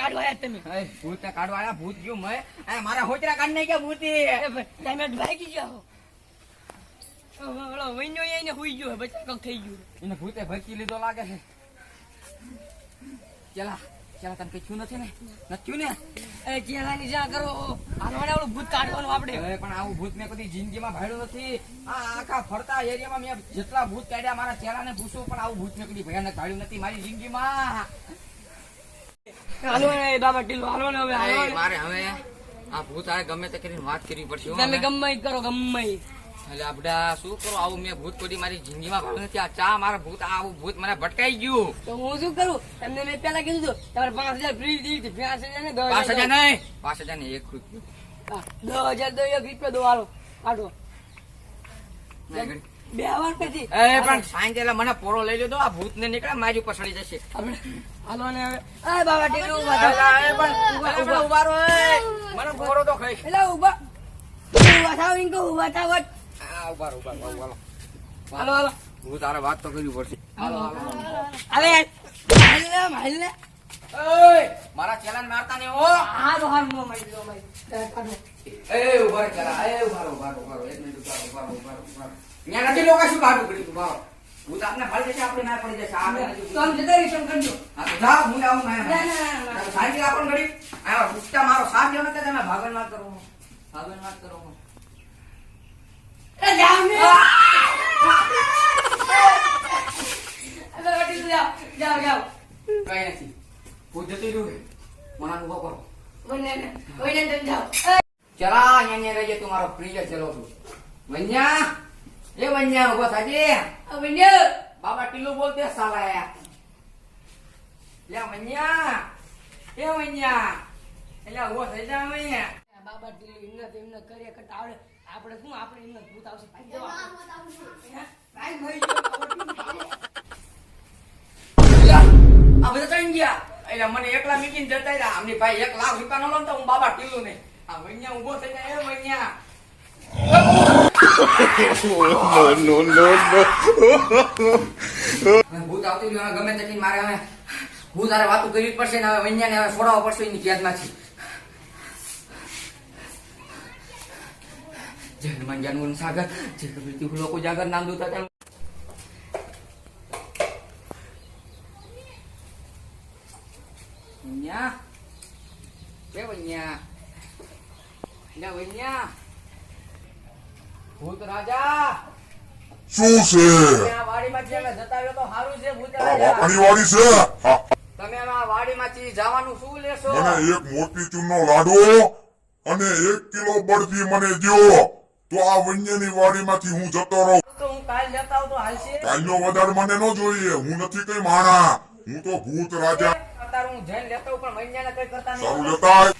કાઢવા તમે. ભૂત ને કાઢવા ભૂત ગયું મેં. એ મારા હોજરા કાઢ નાખ્યા ભૂતી. તમે ભાગી જાઓ ઓલો વૈનો આઈને હુઈ ગયો બચ્ચા કંઈક થઈ ગયું એને ભૂતે ભટકી લીધો લાગે છે. ચલા ચલા તને કઈ થયું નથી ને? નથી ને? એ ચેલાની જ્યાં કરો. હાલવાને ઓલું ભૂત કાઢવાનું આપણે. પણ આવું ભૂત મેં કદી જિંદગીમાં ભાડ્યું નથી. આ આખા ફરતા એરિયામાં મેં જેટલા ભૂત કાઢ્યા મારા ચહેરાને પૂછું પણ આવું ભૂત મેં કદી ભયાનક ભાડ્યું નથી મારી જિંદગીમાં. હાલો ને બાબા ટીલો હાલો ને હવે હાલો મારે હવે આ ભૂત આરે ગમે તે કરીને વાત કરવી પડશે તમે ગમે કરો ગમે એટલે આપડા શું કરો આવું મેં ભૂત કોઈ મારી જિંદગીમાં નથી. આ ચા મારા ભૂત આવું ભૂત મને ભટકાઈ ગયું. તો હું શું કરું? તમને મેં પેલા કીધું હતું તમારે પાંચ હજાર ફ્રી દીધી પાંચ હજાર ને પાંચ હજાર હજાર નહીં. પાંચ હજાર ને એક રૂપિયો. દસ હજાર દો એક રૂપિયા દો હાલો ગણી. બે વાર પછી. એ પણ સાંજે મને પોરો લઈ લીધો આ ભૂત ને નીકળે મારી ઉપર સડી જશે હાલો ને હવે. બાબા પણ ઊભા, રહો, મને પોરો તો ખાઈ એટલે ઊભા. ઊભા થાવ ઈન કહું ઊભા થાવ ઊભા ઊભા. હાલો. હાલો હું તારે વાત તો કરવી પડશે. હાલો હાલો ને ને ઓય, મારા ચેલા મારતા નહીં ઓ હા હાલ મો મારી દો મારી એ ઊભા ચલા. એ ઊભા ઊભા ઊભા એક મિનિટ ઊભા ઊભા ઊભા ઊભા અહીંયા નથી લોકો શું કાઢું પડી ભાવ હું તો આપને ફાડી જશે આપણે ના પડી જશે. આપણે તો આમ જતા રહીશું કરજો જાઓ, હું આવું ના સાંજે આપણને ઘડી. આ ઉઠતા મારો સાથ નથી તમે ભાગન વાત કરો. ભાગન વાત કરો. કરો. ચલા અહીંયા રહીએ તું મારો પ્રિય ચલો છું. વન્યા. એ વન્યા ઊભો થાજે હવે બાબા ટીલું બોલતે સાલા લે વન્યા એ વન્યા એટલે ઊભો થઈ જા વન્યા બાબા ટીલું એમને તો એમને કરીએ કરતા આવડે. આપણે શું આપણે એમને ભૂત આવશે. ભાઈ જવા ભાઈ ભાઈ આ બધા કઈ ગયા. એટલે મને એકલા મીકીને જતા રહ્યા. આમની ભાઈ એક લાખ રૂપિયા નો લો તો હું બાબા ટીલું નહીં આ વૈયા ઊભો થઈ જાય એ વન્યા નો નો નો હવે ભૂત આવતી રહ્યો, ગમે તે મારે હવે હું તારે વાતો કરવી પડશે ને, હવે વૈન્યાને હવે છોડાવવા પડશે એની કેદમાંથી જય હનુમાન જાનવર સાગર, જય કબીર લોકો જાગર, નામ દૂતા કે વન્યા લે વન્યા ભૂત રાજા! શું છે? જતા તો સારું છે ભૂત રાજા! વાપણી છે? તમે આ વાડીમાંથી જવાનું શું લેશો? મને એક મોતીચૂરનો લાડવો અને એક કિલો બરફી મને દો તો આ વન્યની વાડીમાંથી હું જતો રહું. તો હું કાલ જતા આવું તો હાલશે? કાલનો વધારે મને ન જોઈએ. હું નથી કઈ માણા. હું તો ભૂત રાજા. અત્યારે હું જઈને લેતો પણ મહિનાને કઈ કરતા સારું લેતા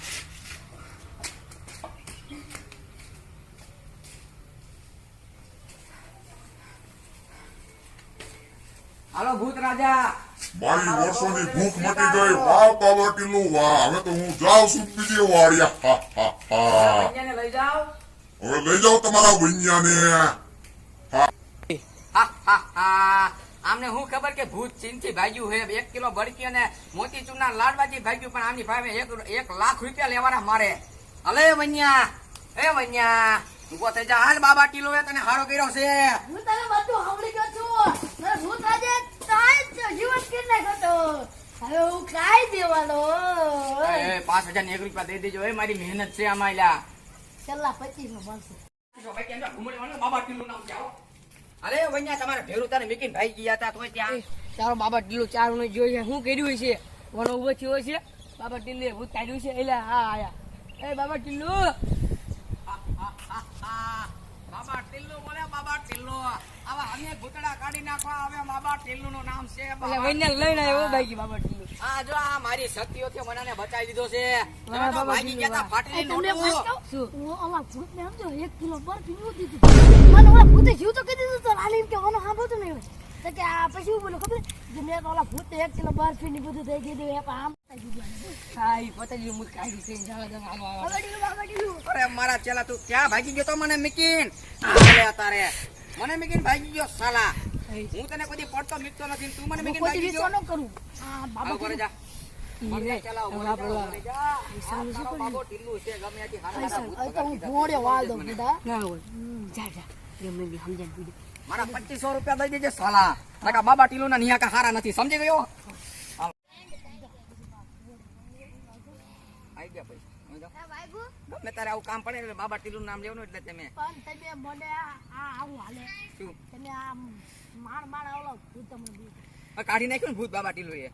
હાલો ભૂત રાજા. મારી વર્ષોની ભૂખ મટી ગઈ. વાહ કાવટીલું વાહ. હવે તો હું જાઉં છું બીજી વાડિયા હા, હા, હા. લઈ જાઓ. હવે લઈ જાઓ તમારા વન્યાને. હા, હા, હા. આમને હું ખબર કે ભૂત ચીનથી ભાગ્યું હે એક કિલો બળકી અને મોતીચૂરના લાડવાથી ભાગ્યું પણ આમની ભાઈ એક એક લાખ રૂપિયા લેવાના મારે. અલે વન્યા. એ વન્યા. ઊભો થઈ જા. હાલ બાબા કિલો એ તને હારો કર્યો છે. હું તને બધું સાંભળી ગયો છું મને ભૂત આજે તાય જ જીવન કરી નાખ્યો તો હવે હું કાઈ દેવાનો એ પાંચ હજાર ને એક રૂપિયા દઈ દેજો એ મારી મહેનત છે આમાં એલા છેલ્લા પચીસ નો મળશે બાબા ટીલું નામ છે અરે વન્યા તમારે ભેરું તારે મિકીન ભાઈ ગયા હતા તોય ત્યાં. તારો બાબા ટીલો ચાર નો જોઈ છે શું કર્યું છે? વનો ઊભો થયો છે. બાબા ટીલે ભૂત કાઢ્યું છે એટલે હા આયા. એ બાબા ટીલો બાબા ટીલ્લુ બોલે બાબા ટીલ્લુ. આવા અમે ભૂતડા કાઢી નાખવા હવે બાબા ટીલ્લુ નું નામ છે એટલે બાબા. લઈને આવ્યો ભાઈ બાબા ટીલો આ જો આ મારી શક્તિઓથી મને બચાવી દીધો છે. તમે તો ભાગી ગયા? હું ઓલા સમજો કિલો પર પીવું દીધું મને ઓલા ભૂતે જીવ તો કીધું તો લાલી કે ઓનો સાંભળતું નહીં હોય. તો કે આ પછી શું બોલું ખબર? કે ઓલા ભૂતે એક કિલો બરફી ની બધું થઈ ગયું એક આમ. થઈ ગયું હા ઈ પતંગી મુત કાઢી છે જાવા દે આવો આવો. બાબડીયું બાબડીયું અરે મારા ચેલા તું ક્યાં ભાગી ગયો તો મને મીકીન? તારે મને મીકીન ભાગી ગયો સાલા. હું તને કોઈ પડતો મીકતો નથી તું મને હું ભાગી ગયો. ન કરું. બાબા જા. હું વાળ દઉં બધા ના હોય. જા જા. મારા પચીસો રૂપિયા દઈ દેજે સાલા. નકા બાબા ટીલુ ના નિયા હારા નથી સમજી ગયો. આઈ ગયા પૈસા. ગમે તારે આવું કામ પડે બાબા ટીલુ નામ લેવાનું એટલે તમે પણ તમે મને આ આ આવું હાલે. શું? તમે આ માણ માણ આવલો ભૂત તમને કાઢી નાખ્યું ને ભૂત બાબા ટીલુ એ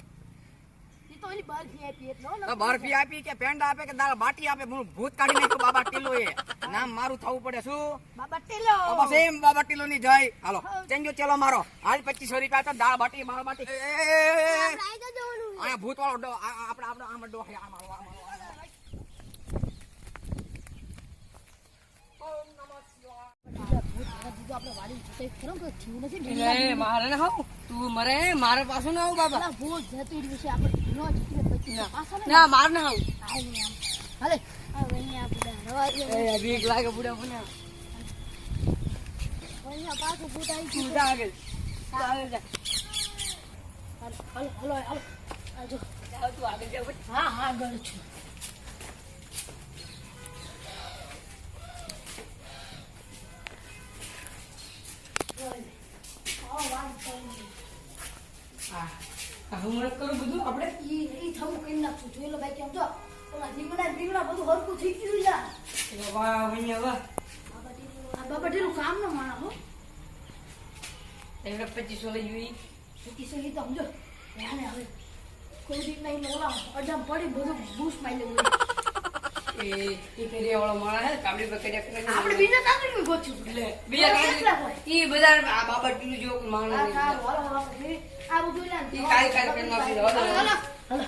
બરફી આપી કે પેન્ડ આપે કે દાળ બાટી આપે? હું ભૂત કાઢી નાખ્યું બાબા ટીલો એ. નામ મારું થવું પડે શું? બાબા ટીલો. બસ એમ બાબા ટીલો ની જય. હાલો ચેન્જો ચેલો મારો. હાલ પચીસો રૂપિયા તો દાળ બાટી બાળ બાટી. અહીંયા ભૂત વાળો ડો આપડે આ- આપણે આપણે આમ ડો આ મારો, ના તું મરે મારે પાછું ના આવું બાબા. ને મારે ના આવું. હાલે બીક લાગે બુડા બુડા પાછું ગયું આગળ. આગળ જા. હાલો હાલો હાલો. હાલો જો. તું આગળ જા. હા હા આગળ છું. હા. હા, હું મદદ કરું બધું? આપણે ઈ ઈ થવું કરી નાખશું. જોઈ લો ભાઈ કેમ જો. ઓલા રીંગણા રીંગણા બધું હરખું થઈ ગયું છે. એ વાહ અહીંયા વાહ. બાબા ઢીલું કામ નો માણા હો. એમને પચીસો લઈ જોઈ તો સમજો? હવે કોઈ ઓલા પડી બધું બૂસ મારી લેવું એ એ વાળો માણસ હે કાબડી પર કર્યા કરે આપણે બીજા કાંઈ નહીં ગોચ્યું એટલે બીજા કેટલા ઈ બધા આ બાબા ટીનું જેવું માણસ આ બધું ઈ દો. હાલો, હાલો.